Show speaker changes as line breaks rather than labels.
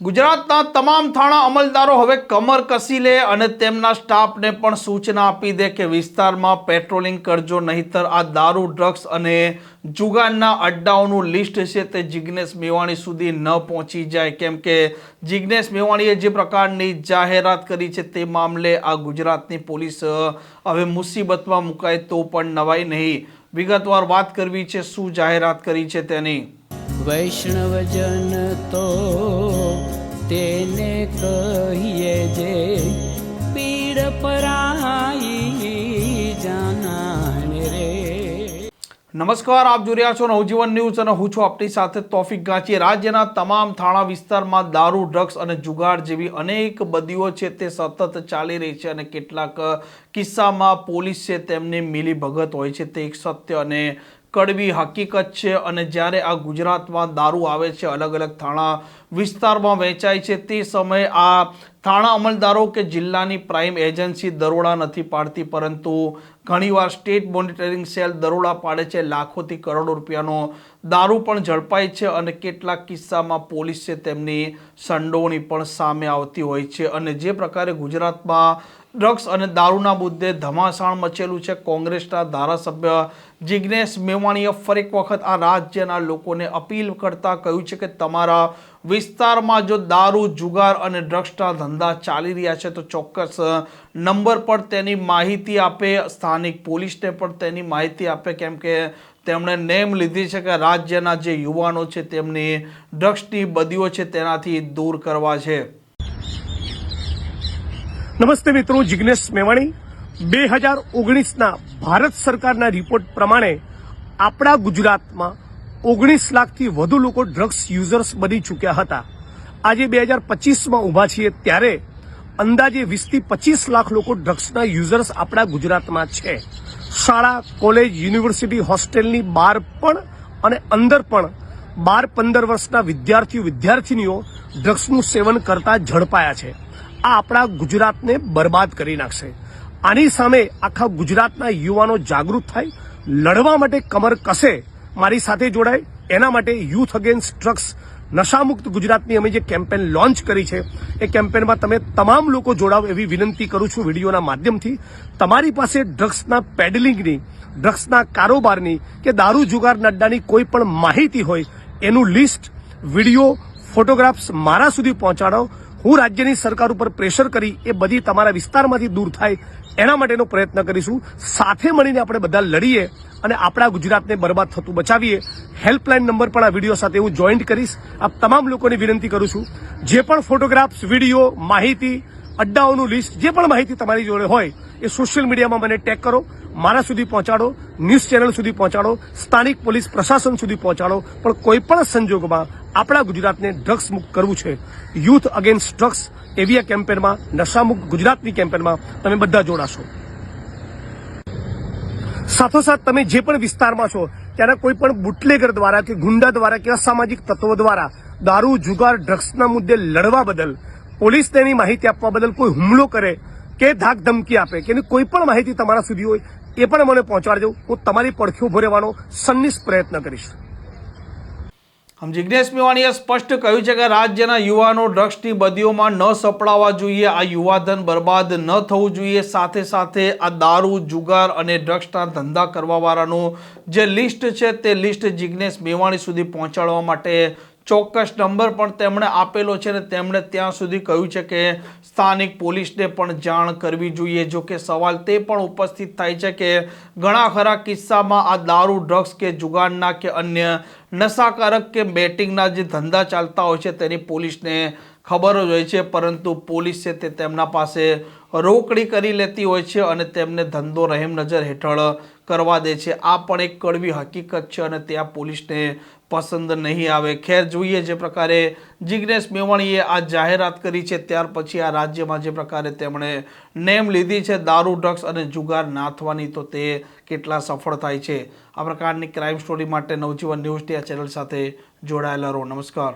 ગુજરાતના તમામ થાણા અમલદારો હવે કમર કસી લે અને તેમના સ્ટાફને પણ સૂચના આપી દે કે વિસ્તારમાં પેટ્રોલિંગ કરજો, નહીતર આ દારૂ, ડ્રગ્સ અને જુગારના અડ્ડાઓનું લિસ્ટ છે તે જિગ્નેશ મેવાણી સુધી ન પહોંચી જાય. કેમ કે જિગ્નેશ મેવાણીએ જે પ્રકારની જાહેરાત કરી છે તે મામલે આ ગુજરાતની પોલીસ હવે મુસીબતમાં મુકાય તો પણ નવાઈ નહીં. વિગતવાર વાત કરવી છે, શું જાહેરાત કરી છે તેની?
વૈષ્ણવજન તો તેને કહીએ જે પીડ પરાઈ જાનાને રે.
નમસ્કાર, આપ જોઈ રહ્યા છો નવજીવન ન્યૂઝ અને હું છું આપની સાથે તોફિક ગાંચી રાજ્યના તમામ થાણા વિસ્તારમાં દારૂ, ડ્રગ્સ અને જુગાર જેવી અનેક બદીઓ છે તે સતત ચાલી રહી છે અને કેટલાક કિસ્સામાં પોલીસ છે તેમની મિલી ભગત હોય છે તે એક સત્ય અને કડવી હકીકત છે અને જ્યારે આ ગુજરાતમાં દારૂ આવે છે અલગ અલગ થાણા વિસ્તારમાં વેચાય છે, તે સમયે આ થાણા અમલદારો કે જિલ્લાની પ્રાઇમ એજન્સી દરોડા નથી પાડતી, પરંતુ ઘણીવાર સ્ટેટ મોનિટરિંગ સેલ દરોડા પાડે છે. લાખોથી કરોડો રૂપિયાનો દારૂ પણ ઝડપાય છે અને કેટલાક કિસ્સામાં પોલીસ છે તેમની સંડોવણી પણ સામે આવતી હોય છે. અને જે પ્રકારે ગુજરાતમાં ડ્રગ્સ અને દારૂના મુદ્દે ધમાસાણ મચેલું છે કોંગ્રેસના ધારાસભ્ય જિગ્નેશ મેવાણીએ ફરી એક વખત આ રાજ્યના લોકોને અપીલ કરતા કહ્યું છે કે તમારા વિસ્તારમાં જો દારૂ, જુગાર અને ડ્રગ્સના ધંધા ચાલી રહ્યા છે તો ચોક્કસ નંબર પર તેની માહિતી આપે, સ્થાનિક પોલીસને પણ તેની માહિતી આપે, કેમ કે તેમણે નેમ લીધી છે કે રાજ્યના જે યુવાનો છે તેમની ડ્રગ્સની બદીઓ છે તેનાથી દૂર કરવા છે.
નમસ્તે મિત્રો, જિગ્નેશ મેવાણી. બે હજાર ઓગણીસના ભારત સરકારના રિપોર્ટ પ્રમાણે આપણા ગુજરાતમાં ઓગણીસ લાખથી વધુ લોકો ડ્રગ્સ યુઝર્સ બની ચૂક્યા હતા. આજે બે હજાર પચીસમાં ઊભા છીએ ત્યારે અંદાજે વીસથી પચીસ લાખ લોકો ડ્રગ્સના યુઝર્સ આપણા ગુજરાતમાં છે. શાળા, કોલેજ, યુનિવર્સિટી, હોસ્ટેલની બહાર પણ અને અંદર પણ બાર પંદર વર્ષના વિદ્યાર્થીઓ વિદ્યાર્થીનીઓ ડ્રગ્સનું સેવન કરતા ઝડપાયા છે. આ આપણા ગુજરાતને બરબાદ કરી નાખશે. આની સામે આખા ગુજરાતના યુવાનો જાગૃત થાય, લડવા માટે કમર કસે, મારી સાથે જોડાય. એના માટે યુથ અગેન્સ્ટ ડ્રગ્સ નશામુક્ત ગુજરાતની અમે જે કેમ્પેન લોન્ચ કરી છે, એ કેમ્પેનમાં તમે તમામ લોકો જોડાવ એવી વિનંતી કરું છું વિડીયોના માધ્યમથી. તમારી પાસે ડ્રગ્સના પેડલિંગની, ડ્રગ્સના કારોબારની કે દારૂ જુગાર નડ્ડાની કોઈ પણ માહિતી હોય, એનું લિસ્ટ, વીડિયો, ફોટોગ્રાફ્સ મારા સુધી પહોંચાડો. હું રાજ્યની સરકાર ઉપર પ્રેશર કરી એ બધી તમારા વિસ્તારમાંથી દૂર થાય એના માટેનો પ્રયત્ન કરીશું. સાથે મળીને આપણે બધા લડીએ અને આપણા ગુજરાતને બરબાદ થતું બચાવીએ. હેલ્પલાઇન નંબર પણ આ વીડિયો સાથે હું જોઈન્ટ કરીશ. આપ તમામ લોકોને વિનંતી કરું છું, જે પણ ફોટોગ્રાફ્સ, વીડિયો, માહિતી, અડ્ડાઓનું લિસ્ટ, જે પણ માહિતી તમારી જોડે હોય, એ સોશિયલ મીડિયામાં મને ટેગ કરો, મારા સુધી પહોંચાડો, ન્યૂઝ ચેનલ સુધી પહોંચાડો, સ્થાનિક પોલીસ પ્રશાસન સુધી પહોંચાડો, પણ કોઈ પણ સંજોગોમાં આપણા ગુજરાતને ડ્રગ્સ મુક્ત કરવું છે. યુથ અગેન્સ્ટ ડ્રગ્સ એવી આ કેમ્પેનમાં, નશામુક્ત ગુજરાતની કેમ્પેનમાં તમે બધા જોડાશો. સાથોસાથ તમે જે પણ વિસ્તારમાં છો, ત્યાંના કોઈ પણ બુટલેગર દ્વારા કે ગુંડા દ્વારા કે અસામાજિક તત્વો દ્વારા દારૂ, જુગાર, ડ્રગ્સના મુદ્દે લડવા બદલ, પોલીસ તેની માહિતી આપવા બદલ કોઈ હુમલો કરે કે ધાક ધમકી આપે કે કોઈ પણ માહિતી તમારા સુધી હોય, એ પણ મને પહોંચાડજો. હું તમારી પડખી ઊભો રહેવાનો સન્નિષ્ઠ પ્રયત્ન કરીશ.
આમ જિજ્ઞેશ મેવાણીએ સ્પષ્ટ કહ્યું છે કે રાજ્યના યુવાનો ડ્રગ્સની બદીઓમાં ન સપડાવવા જોઈએ, આ યુવાધન બરબાદ ન થવું જોઈએ. સાથે સાથે આ દારૂ, જુગાર અને ડ્રગ્સના ધંધા કરવાવાળાનું જે લિસ્ટ છે તે લિસ્ટ જિજ્ઞેશ મેવાણી સુધી પહોંચાડવા માટે ચોક્કસ નંબર પણ તેમણે આપેલો છે અને તેમણે ત્યાં સુધી કહ્યું છે કે સ્થાનિક પોલીસને પણ જાણ કરવી જોઈએ. જો કે સવાલ તે પણ ઉપસ્થિત થાય છે કે ઘણા ખરા કિસ્સામાં આ દારૂ, ડ્રગ્સ કે જુગારના કે અન્ય નશાકારક કે બેટિંગના જે ધંધા ચાલતા હોય છે તેની પોલીસને ખબર જ હોય છે, પરંતુ પોલીસ છે તે તેમના પાસે રોકડી કરી લેતી હોય છે અને તેમને ધંધો રહેમ નજર હેઠળ કરવા દે છે. આ પણ એક કડવી હકીકત છે અને ત્યાં પોલીસને પસંદ નહીં આવે. ખેર જોઈએ જે પ્રકારે જિગ્નેશ મેવાણીએ આ જાહેરાત કરી છે, ત્યાર પછી આ રાજ્યમાં જે પ્રકારે તેમણે નેમ લીધી છે, દારૂ, ડ્રગ્સ અને જુગાર નાથવાની, તો તે કેટલા સફળ થાય છે. આ પ્રકારની ક્રાઇમ સ્ટોરી માટે નવજીવન ન્યૂઝ આ ચેનલ સાથે જોડાયેલા રહો. નમસ્કાર.